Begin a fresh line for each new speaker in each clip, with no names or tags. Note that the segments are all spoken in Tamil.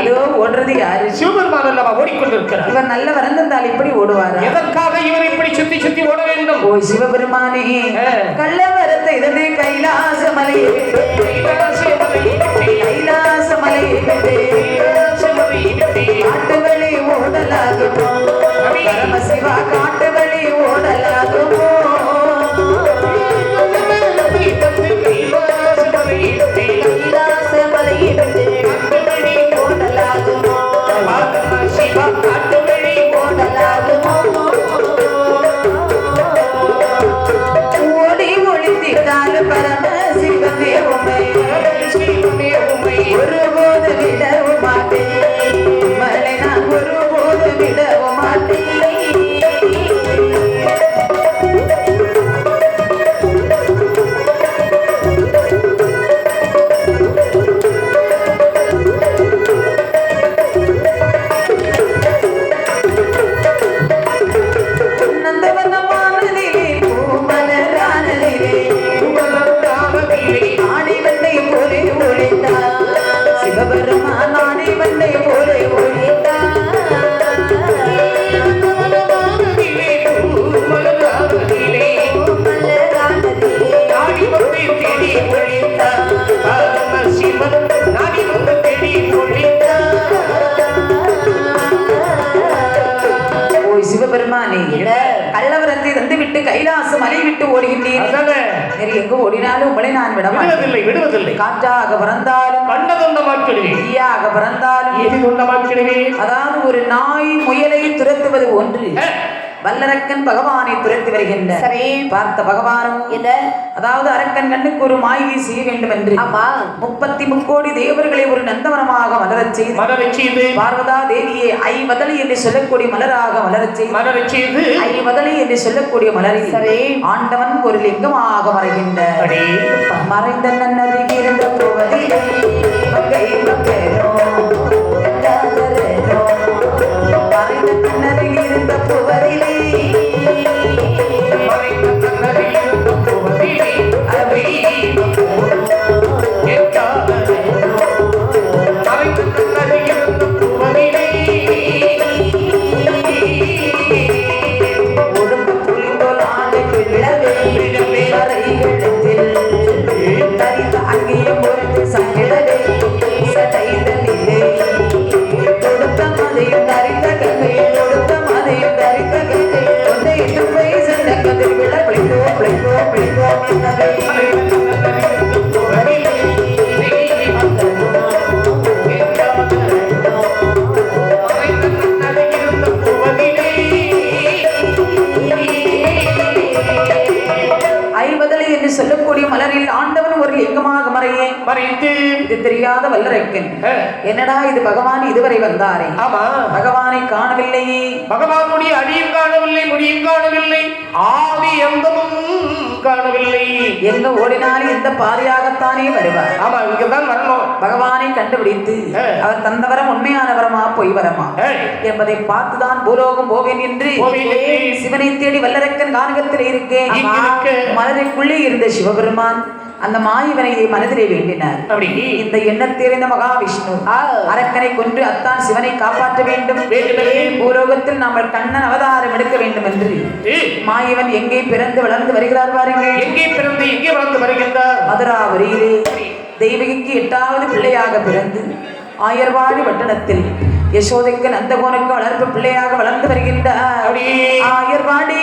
அதோ ஓடுறது யாரு?
சிவபெருமான் அல்லவா ஓடிக்கொண்டிருக்கிறார்.
இவர் நல்ல வரந்தால் இப்படி ஓடுவாரா?
எதற்காக இவர் இப்படி சுத்தி சுத்தி ஓட வேண்டும்?
ஓ சிவபெருமானே. கள்ளவரத்தை இதனை கைலாசமலை காட்டுவழி ஓடலாகுமோ பரமசிவா
விடுவதில்லை
காற்றாக பிறந்தாலும்
கண்டதுண்டமாக்கிடுவேன்
தீயாக பிறந்தாலும்
எதி துண்டமாக்கிடுவேன்
அதாவது ஒரு நாய் முயலை துரத்துவது ஒன்று. வல்லரக்கன் பகவானை துரத்தி வருகின்ற
சரி.
பார்த்த பகவானும்
என்ன
அதாவது அரக்கன் கண்ணுக்கு ஒரு மாயை செய்ய வேண்டும் என்று
ஆமா
முப்பத்தி முக்கோடி தேவர்களை ஒரு நந்தவனமாக மலரச் செய்து
மலரச் செய்து
பார்வதா தேவியை ஐவதலி என்று சொல்லக்கூடிய மலராக மலரச் செய்து
மலரச் செய்து
ஐவதலி என்று சொல்லக்கூடிய மலரில்
சரி.
ஆண்டவன் ஒரு லிங்கமாக மறைகின்ற. மறைந்த நன்னருகி இருந்த போவதிலே மங்கை வல்லரைக்கன். என்னடா இது பகவான் இதுவரை வந்தாரே?
ஆமா.
பகவானை காணவில்லையே
பகவானுடைய அடியும் காணவில்லை முடியும் காணவில்லை. ஆதி எந்தமும் காணவில்லை.
எங்க ஓடினாலும் இந்த பாதையாகத்தானே வருவார்.
ஆமா இங்கதான் வரணும்.
பகவானை கண்டுபிடித்து. அவர் தந்த வரம் உண்மையான வரமா பொய் வரமா என்பதை பார்த்துதான் பூலோகம் போவேன் என்று. சிவனை தேடி வல்லரக்கன் கானகத்தில் இருக்கேன். மலரைக்குள்ளே இருந்த சிவபெருமான் அந்த மாயவனையை மனதிலே வேண்டினார். இந்த எண்ணத்தெரிந்த மகாவிஷ்ணு. அரக்கனை கொன்று அத்தான் சிவனை காப்பாற்ற வேண்டும். பூலோகத்தில் நாமல் கண்ணன் அவதாரம் எடுக்க வேண்டும் என்று. மாயவன் எங்கே பிறந்து வளர்ந்து வருகிறார் பாருங்கள்.
எங்கே பிறந்து எங்கே வளர்ந்து வருகின்றார்?
மதுராபுரியிலே. தெய்வகிக்கு எட்டாவது பிள்ளையாக பிறந்து ஆயர்வாடி வட்டணத்தில் யசோதைக்கு நந்தகோனுக்கு வளர்ப்பு பிள்ளையாக வளர்ந்து வருகின்றார். ஆயர்வாடி.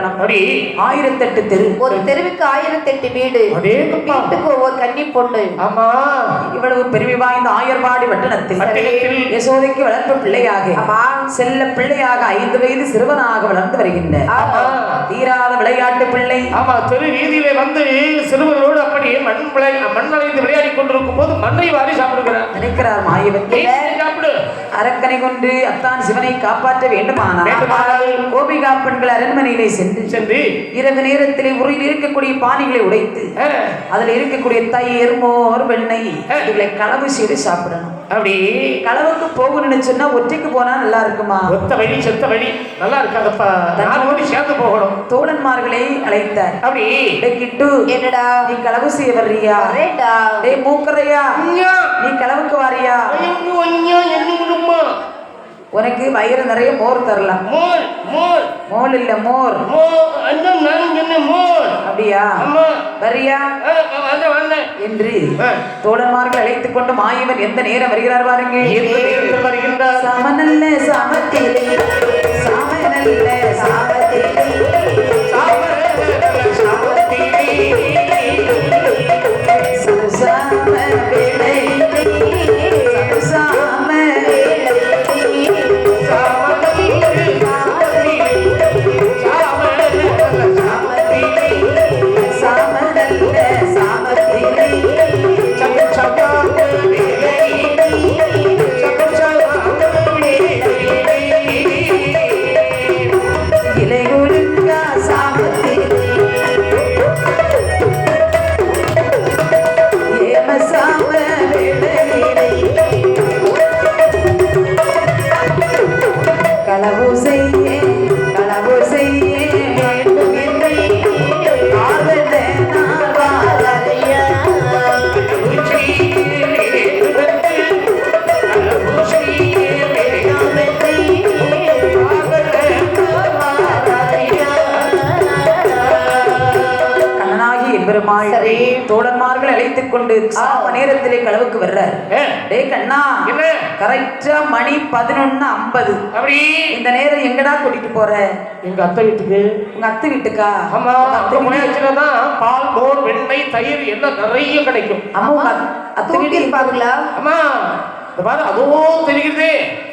அப்படி
ஆயிரத்தெட்டு தெரு.
ஒரு தெருவுக்கு ஆயிரத்தெட்டு வீடு. வீட்டுக்கு ஒவ்வொரு கன்னி பொண்ணு.
ஆமா.
இவ்வளவு பெருமை வாய்ந்த ஆயர்வாடி பட்டணத்தில் யசோதைக்கு வளர்ப்பு பிள்ளையாக செல்ல பிள்ளையாக ஐந்து வயது சிறுவனாக வளர்ந்து வருகின்ற தீராத விளையாட்டு பிள்ளை.
ஆமா தெரு வீதியிலே வந்து சிறுவர்களோடு அப்படியே மண் விளை மண் அலைந்து விளையாடி கொண்டிருக்கும் போது மண்ணை வாரி சாப்பிடுகிறார்.
நினைக்கிறார் மாயவன்
ஏய், சாப்பிடு.
அரக்கனை கொண்டு அத்தான் சிவனை காப்பாற்ற வேண்டுமானால் கோபிகா பெண்கள் அரண்மனையிலே சென்று
சென்று
இரவு நேரத்திலே உரையில் இருக்கக்கூடிய பானைகளை உடைத்து அதுல இருக்கக்கூடிய தயிர் மோர் வெண்ணெய் இதுகளை களவு செய்து சாப்பிடணும்.
அப்படி
களவுக்கு போகணும்னு சொன்னா ஒற்றைக்கு போனா நல்லா இருக்குமா?
ஒத்த வழி செத்த வழி. நல்லா இருக்காதப்பா. நாலு மணி சேர்ந்து போகணும்.
தோழன்மார்களை அழைத்தார்.
அப்படி.
கிட்டு
என்னடா?
நீ களவு செய்ய வர்றியா?
வரேன்டா.
டேய் மூக்கரையா
ஐயா,
நீ களவுக்கு வாரியா?
ஐயோ, ஐயா, என்ன விடுமா?
உனக்கு வயிறு நிறைய மோர் தரலாம்.
மோர் மோர்.
மோல் இல்ல மோர்.
மோர். அண்ணன் நான் என்ன மோர்.
அப்படியா?
அம்மா
வரியா என்று
ஆ,
தோழன்மார்கள் அழைத்துக் கொண்டு மாயவன் எந்த நேரம் வருகிறார் பாருங்க.
எந்த நேரத்தில் வருகின்றார்?
சமநல்ல சாமத்திலே சாமநல்ல சாமத்திலே.
சரி.
தோழன்மார்கள் அழைத்துக் கொண்டு சாம நேரத்திலே களவுக்கு வர்றார். டேய் கண்ணா? கரெக்டா மணி பதினொன்னு ஐம்பது.
அப்படி.
இந்த நேரம் எங்கடா கூட்டிட்டு போற?
எங்க அத்தை வீட்டுக்கு.
உங்க அத்தை வீட்டுக்கா?
ஆமா அத்தை முனையாச்சுலதான் பால் மோர் வெண்ணெய் தயிர் எல்லாம் நிறைய கிடைக்கும்.
உங்க அத்- அத்தை
தூக்கி
வீட்டு
இருப்பாங்களா?
அம்மா இந்த பாரு அதோ தெரியுதே.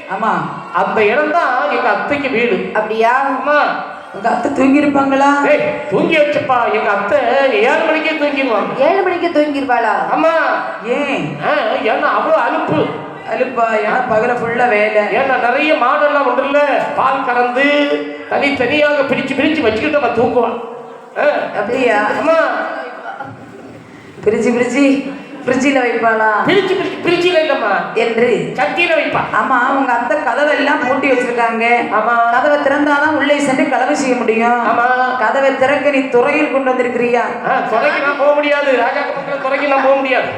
ஆமா.
அந்த இடம் தான் எங்க அத்தைக்கு வீடு.
அப்படியா?
அம்மா
உங்க அத்தை தூங்கி இருப்பாங்களா
ஏய் தூங்கி வச்சுப்பா. எங்க அத்தை ஏழு மணிக்கே தூங்கிடுவாங்க.
ஏழு மணிக்கு தூங்கிடுவாளா?
அம்மா
ஏன்?
ஆ, ஏன்னா அவ்வளோ அலுப்பு.
அலுப்பா ஏன்னா பகல ஃபுல்லா வேலை.
ஏன்னா நிறைய மாடெல்லாம் ஒன்று இல்ல. பால் கறந்து தனித்தனியாக பிரிச்சு பிரிச்சு வச்சுக்கிட்டு அவன் தூக்குவான் ஆ,
அப்படியா?
அம்மா
பிரிச்சு பிரிச்சு ஃப்ரிட்ஜில் வைப்பாளா?
பிரிச்சு பிரிச்சுல இல்லம்மா.
என்று?
சட்டியில வைப்பா.
ஆமா உங்க அத்தை கதவெல்லாம் பூட்டி வச்சிருக்காங்க.
ஆமா.
கதவை திறந்தாதான் உள்ளே சென்று களவு செய்ய முடியும்.
ஆமா.
கதவை திறக்க நீ துறையில் கொண்டு வந்திருக்கிறியா?
துறைக்கு நான் போக முடியாது. ராஜா துறைக்கு நான் போக முடியாது.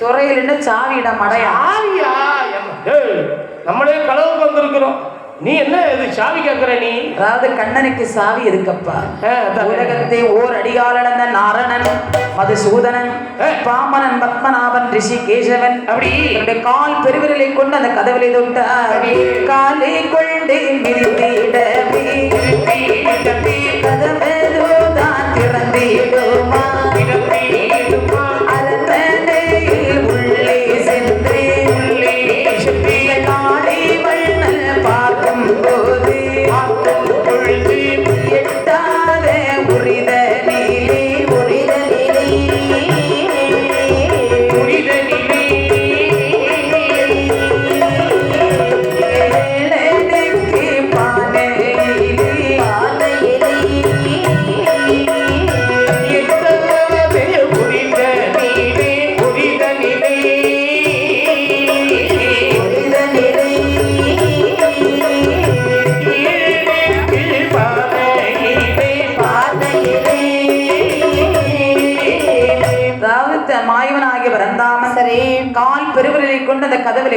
துறையில் என்ன மடையா
ஏய், நம்மளே களவுக்கு வந்திருக்கிறோம். நீ என்ன இது சாவி கேட்கிற நீ?
அதாவது கண்ணனுக்கு சாவி இருக்கப்பா. உலகத்தை ஓர் அடியாளன நாரணன் மதுசூதனன். பாமனன் பத்மநாபன் ரிஷி கேசவன்
அப்படி.
தன்னுடைய கால் பெருவிரலை கொண்டு அந்த கதவிலை தொட்டார். காலை கொண்டு மிதித்திடவே கதவதுதான் திறந்திடுமா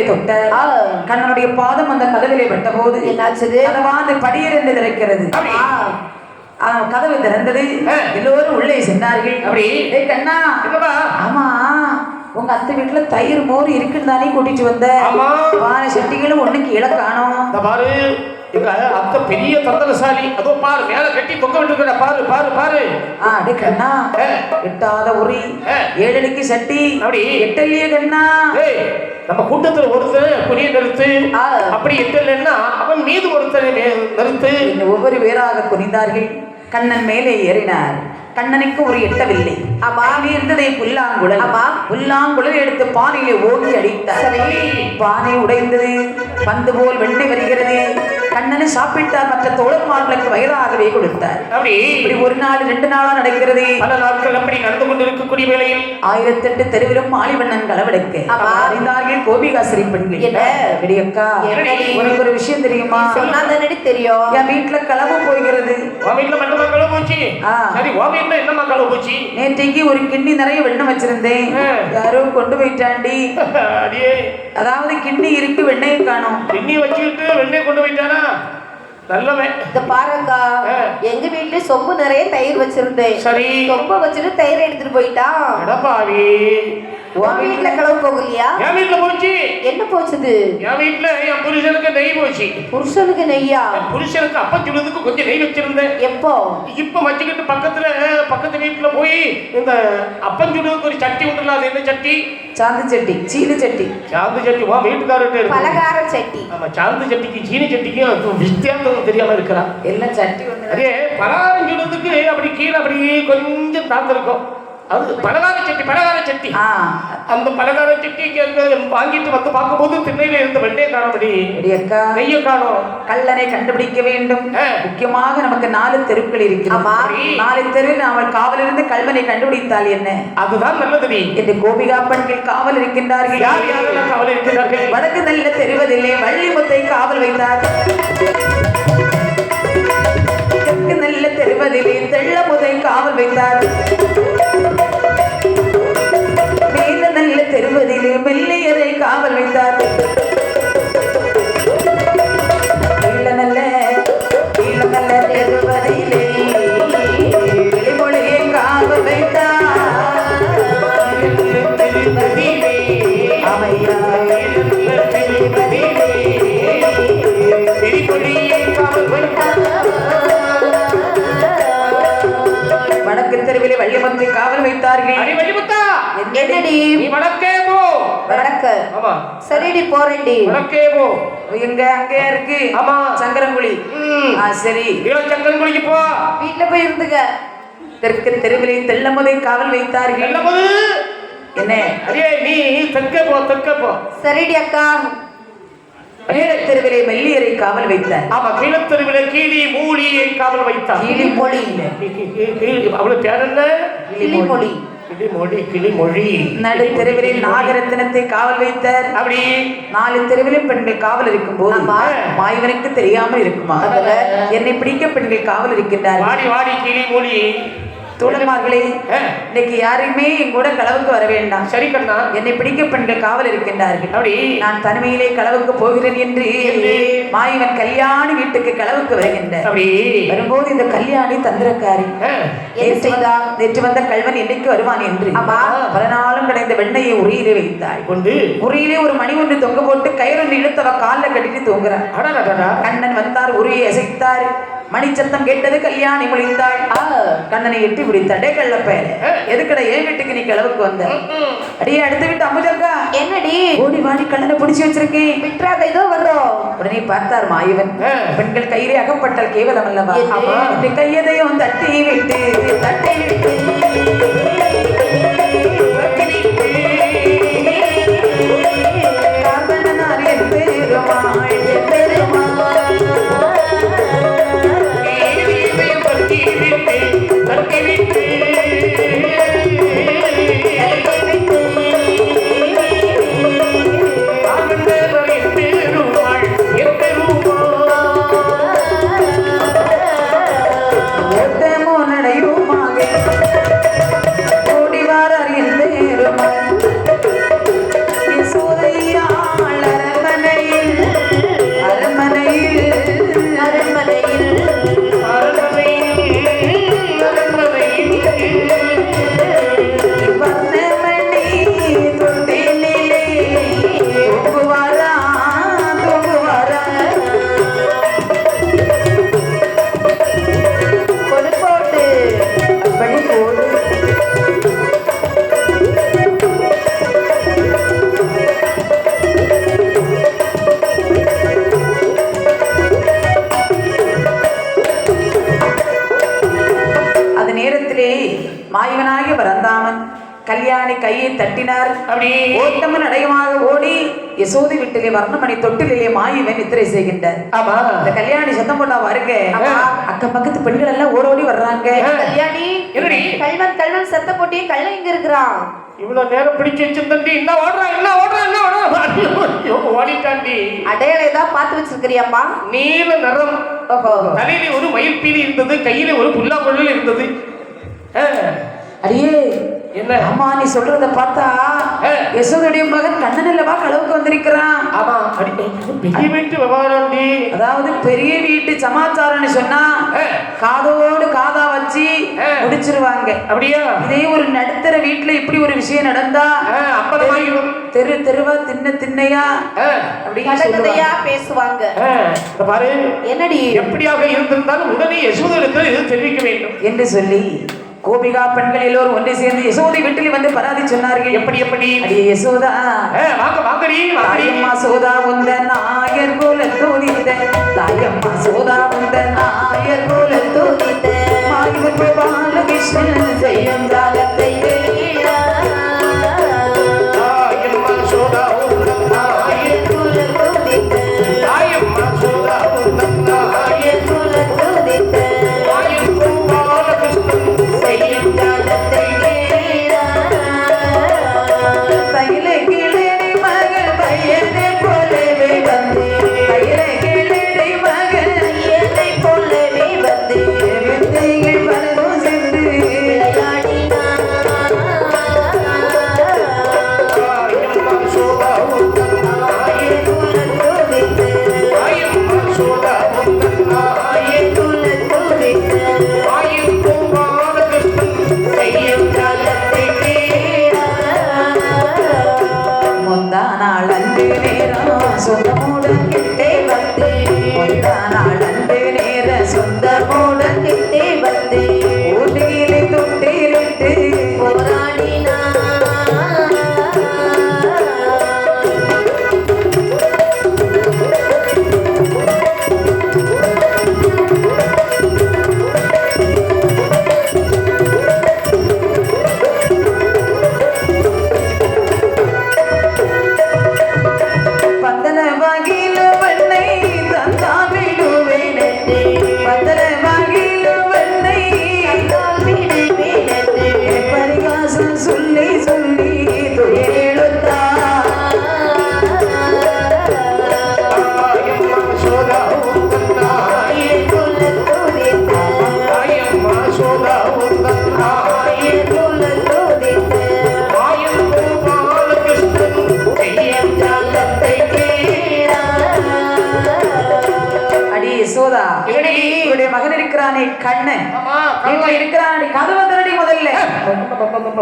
கதவிலை தொட்ட. கண்ணனுடைய பாதம் அந்த கதவிலை வெட்ட போது
என்னாச்சுது?
கதவாந்து படியிருந்து திறக்கிறது கதவு திறந்தது. எல்லோரும் உள்ளே சென்றார்கள்
அப்படி?
கண்ணா? ஆமா உங்க அத்தை வீட்டுல தயிர் மோர் இருக்குன்னு தானே கூட்டிட்டு வந்த. வான சட்டிகளும் ஒண்ணு கீழே காணோம்
இந்த பாரு எங்க அத்தை பெரிய தந்திரசாலி அதோ பாரு மேல கட்டி தொங்க விட்டுருக்க பாரு பாரு பாரு
ஆ அடே கண்ணா. எட்டாத உரி. ஏழடிக்கு சட்டி
அப்படி.
எட்டல்லையே கண்ணா
நம்ம கூட்டத்துல ஒருத்தன் புரிய நிறுத்து
ஆ.
அப்படி எட்டலைன்னா அவன் மீது ஒருத்தனை நி- நிறுத்து
இந்த ஒவ்வொரு பேராக குனிந்தார்கள் கண்ணன் மேலே ஏறினார் கண்ணனுக்கு ஒரு எட்டவில்லை
ஆமா.
இருந்ததை புல்லாங்குழல்
ஆமா.
புல்லாங்குழல் எடுத்து பானையிலே ஓங்கி அடித்தார். பானை உடைந்தது பந்து போல் வெண்ணை வருகிறது கண்ணனை சாப்பிட்டார் மற்ற தோழர்மார்களுக்கு வயிறாகவே கொடுத்தார்.
அப்படி
இப்படி ஒரு நாள் ரெண்டு நாளா நடக்கிறது.
பல நாட்கள் அப்படி நடந்து கொண்டிருக்கக்கூடிய வேளையில்
ஆயிரத்தெட்டு தெருவிலும் மாலிவண்ணன் களவெடுக்க. அறிந்தார்கள் கோபிகாசிரி பெண்கள்.
என்ன?
விடியக்கா? உனக்கு ஒரு விஷயம் தெரியுமா?
சொன்னா தானடி தெரியும்?
என் வீட்டுல களவு போகிறது.
உன் வீட்டுல மட்டுமா களவு போச்சு. சரி உன் வீட்டுல என்னம்மா களவு போச்சு?
நேற்றைக்கு ஒரு கிண்ணி நிறைய வெண்ணெய் வச்சிருந்தேன். யாரோ கொண்டு போயிட்டாண்டி. அதாவது கிண்ணி இருக்கு வெண்ணெயும் காணோம்.
பின்னி வச்சுக்கிட்டு வெண்ணெய் கொண்டு போயிட்டானா? நல்லவன்.
இந்த பாருங்க
ஆ.
எங்க வீட்டுல சொம்பு நிறைய தயிர் வச்சிருந்தேன்.
சரி.
சொம்ப வச்சுட்டு தயிர் எடுத்துட்டு போயிட்டான்.
அடப்பாவி.
உன் வீட்டுல களவு போகலையா?
என் போச்சு.
என்ன போச்சுது?
என் வீட்டுல என் புருஷனுக்கு நெய் போச்சு.
புருஷனுக்கு நெய்யா?
புருஷனுக்கு அப்ப சொல்றதுக்கு கொஞ்சம் நெய் வச்சிருந்தேன்.
எப்போ?
இப்ப வச்சுக்கிட்டு பக்கத்துல பக்கத்து வீட்டுல போய் இந்த அப்பன் சுடுறதுக்கு ஒரு சட்டி உண்டுல அது என்ன சட்டி?
சாந்து சட்டி சீனி சட்டி.
சாந்து சட்டி வா வீட்டுக்காரர்கிட்ட
பலகார சட்டி.
ஆமா சாந்து சட்டிக்கு சீனி சட்டிக்கும் வித்தியாசம் தெரியாம இருக்கிறான்.
எல்லாம் சட்டி ஒண்ணு
அதே பலகாரம் சுடுறதுக்கு அப்படி கீழே அப்படி கொஞ்சம் தாழ்ந்திருக்கும். அது பலகார சட்டி பலகார சட்டி.
ஆ.
அந்த பலகார சட்டிக்கு அங்க வாங்கிட்டு வந்து பார்க்கும்போது திண்ணையில இருந்த வெண்டையை காணபடி நெய்ய காணும்.
கள்ளனை கண்டுபிடிக்க வேண்டும். முக்கியமாக நமக்கு நாலு தெருக்கள் இருக்கிறது.
ஆமா.
நாலு தெரு அவள் காவலிருந்து கல்வனை கண்டுபிடித்தால் என்ன?
அதுதான் நல்லது நீ
என்று கோபிகா பெண்கள் காவல் இருக்கின்றார்கள்.
யார் யாரெல்லாம் கவலை இருக்கிறார்கள்
வடக்கு நல்ல தெரிவதில்லை வள்ளி முத்தை காவல் வைத்தார். தெற்கு நல்ல தெரிவதில்லை தெள்ள முதை காவல் வைத்தார். வடக்கே
போ.
வடக்கு
ஆமா.
சரிடி போறேன்டி.
வடக்கே போ.
எங்க அங்கே இருக்கு?
ஆமா.
சங்கரங்குழி. ஆ சரி.
ஈழச்சங்கன்குடிக்கு போ.
வீட்டுல போய் இருந்துக்க.
தெற்கு தெருவிலே தெல்லமுதை காவல் வைத்தார்கள்.
நல்லபோது
என்ன?
அடே நீ தெற்கே போ தெற்கே போ.
சரிடி அக்கா.
மேல தெருவிலே மெல்லியரை காவல் வைத்தார்.
ஆமா கீழத்தெருவில கீழி மூலியை காவல் வைத்தான்
கிளி மொழி
அவளுக்கு பேர் என்ன?
கிளிமொழி
கிளிமொழி கிளிமொழி.
நடு தெருவிலே நாகரத்தினத்தை காவல் வைத்தார்.
அப்படி.
நாலு தெருவிலும் பெண்கள் காவல் இருக்கும் போது. மாயவனுக்கு தெரியாமல் இருக்குமா? என்னை பிடிக்க பெண்கள் காவல் இருக்கின்றார்கள்.
வாடி வாடி கிளிமொழி.
தோழமார்களே இன்னைக்கு யாரையுமே என் கூட களவுக்கு வர வேண்டாம்.
சரி கண்ணா.
என்னை பிடிக்க பெண்கள் காவல் இருக்கின்றார்கள்.
அப்படி.
நான் தனிமையிலே களவுக்கு போகிறேன் என்று? மாயவன் கல்யாணி வீட்டுக்கு களவுக்கு வருகின்றார்.
அப்படி.
வரும்போது இந்த கல்யாணி தந்திரக்காரி நேற்று? வந்த- நேற்று வந்த கல்வன் என்னைக்கு வருவான் என்று. பல நாளும் கிடைந்த வெண்ணையை உரியிலே வைத்தாள்.
கொண்டு.
உரியிலே ஒரு மணி ஒன்று தொங்க போட்டு கயிறொன்று இழுத்து அவ காலில் கட்டிட்டு தூங்குறான். கண்ணன் வந்தார் உரியை அசைத்தார். மணி சத்தம் கேட்டது கல்யாணி முழித்தாள்
ஆ,
கண்ணனை எட்டி பிடித்தாடே கள்ளப்பயல எதுக்கடா ஏன் வீட்டுக்கு நீ கிளவுக்கு வந்த?
ம்,
அடியே அடுத்த வீட்டு அமுதக்கா
என்னடி?
ஓடி வாடி கண்ணனை பிடிச்சு வச்சிருக்கேன்.
விட்டுறாத இதோ வர்றோம்
உடனே பார்த்தார் மாயவன். பெண்கள் கையிலே அகப்பட்டால் கேவலம் அல்லவா கையதையும் தட்டி விட்டு தட்டி விட்டு. யசோதி வீட்டிலே வர்ணமணி தொட்டிலே மாயவன் நித்திரை செய்கின்றார்.
ஆமா.
இந்த கல்யாணி சத்தம் போட்டா வருங்க.
ஆமா.
அக்கம் பக்கத்து பெண்கள் எல்லாம் ஓடோடி வர்றாங்க.
கல்யாணி கல்வன் கல்வன் சத்த போட்டி கள்ளன் இங்க இருக்கிறான்.
இவ்வளவு நேரம் பிடிச்சு வச்சிருந்தண்டி என்ன ஓடுறான் என்ன ஓடுறான் என்ன ஓடுறான் ஓடிட்டாண்டி.
அடையாளம் ஏதாவது பார்த்து வச்சிருக்கிறியாம்மா?
நீல நிறம். தலையில ஒரு மயில் பீலி இருந்தது கையில ஒரு புல்லாங்குழல் இருந்தது. ஆ,
அடியே
என்ன?
ஆமா நீ சொல்றத பார்த்தா
ஆ.
யசோதையுடைய மகன் கண்ணன் அல்லவா களவுக்கு வந்திருக்கிறான்.
ஆமா. பெரிய வீட்டு விவகாரம்டி
அதாவது பெரிய வீட்டு சமாச்சாரம்னு சொன்னா காதோடு காதா வச்சு. முடிச்சிருவாங்க.
அப்படியா?
இதே ஒரு நடுத்தர வீட்டுல இப்படி ஒரு விஷயம் நடந்தா தெரு தெருவா தின்ன திண்ணையா?
ஆ,
அப்படின்னு.
பேசுவாங்க.
பாரு.
என்னடி?
எப்படியாக இருந்திருந்தாலும் உடனே யசோதரத்தில் இது தெரிவிக்க வேண்டும்.
என்று சொல்லி கோபிகா பெண்கள் எல்லோரும் ஒன்று சேர்ந்து யசோதை வீட்டில் வந்து பராதி சொன்னார்கள்.
எப்படி எப்படி?
அடியே யசோதா.
வாங்க வாங்கடி
தாயம்மா சோதா உந்த நாயர் குல தூதித தாயம்மா சோதா உந்த நாயர் குல தூதித மாயவர் பாலகிருஷ்ணன் செய்யும் முந்தா நாள் அன்று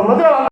இருக்கிறானே